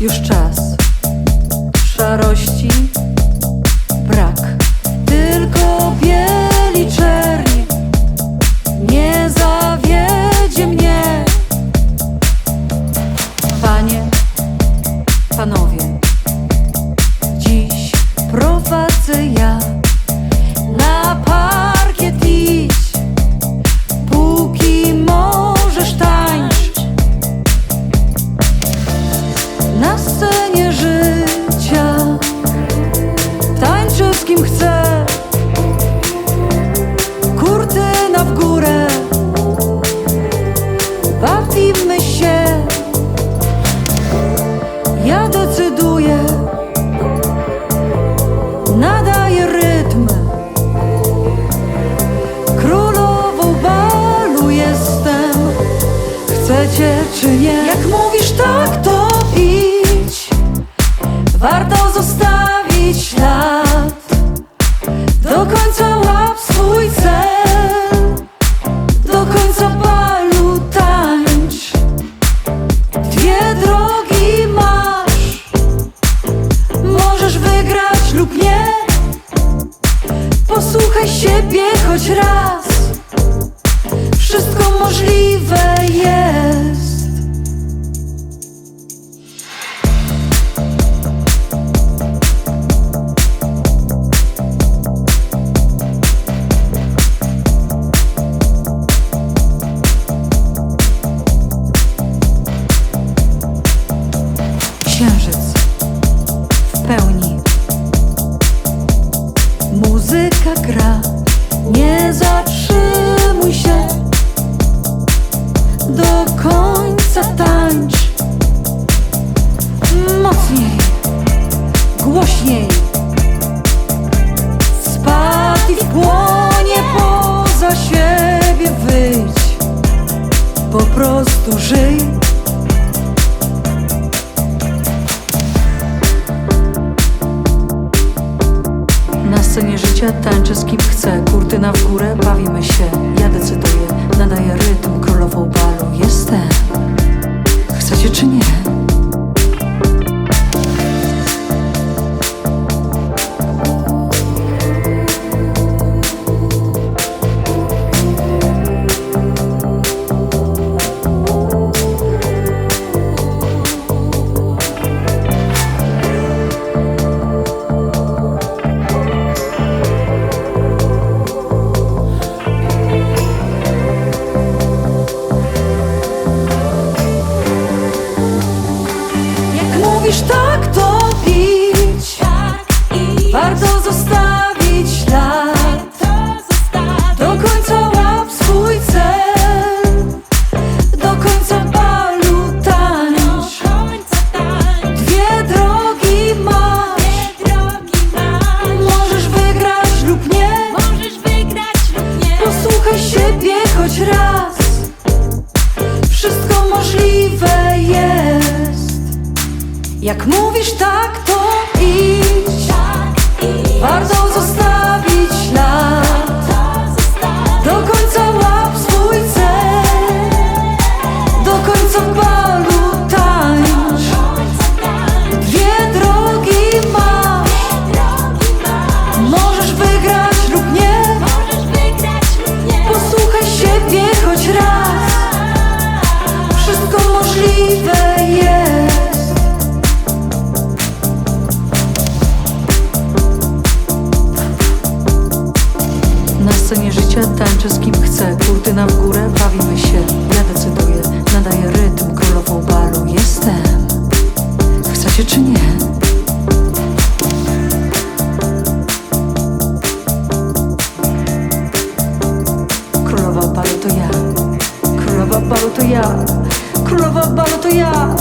Już czas. Szarości. Brak. Tylko bieli czerni. Nie zawiedzie mnie. Panie, panowie. Dziś prowadzę ja Czy nie? Jak mówisz tak, to pełni. Muzyka gra, nie zatrzymuj się. Do końca tańcz. Mocniej, głośniej. Spadł w płonie poza siebie wyjdź. Po prostu żyj życia tańczę z kim chcę Kurtyna w górę, bawimy się. Ja decyduję, nadaję rytm Królową balu. Jestem. Chcecie czy nie? Jak mówisz scenie życia tańczę z kim chcę Kurtyna w górę, bawimy się. Ja decyduję, nadaję rytm Królową balu jestem. Chcecie czy nie? Królowa balu to ja. Królowa balu to ja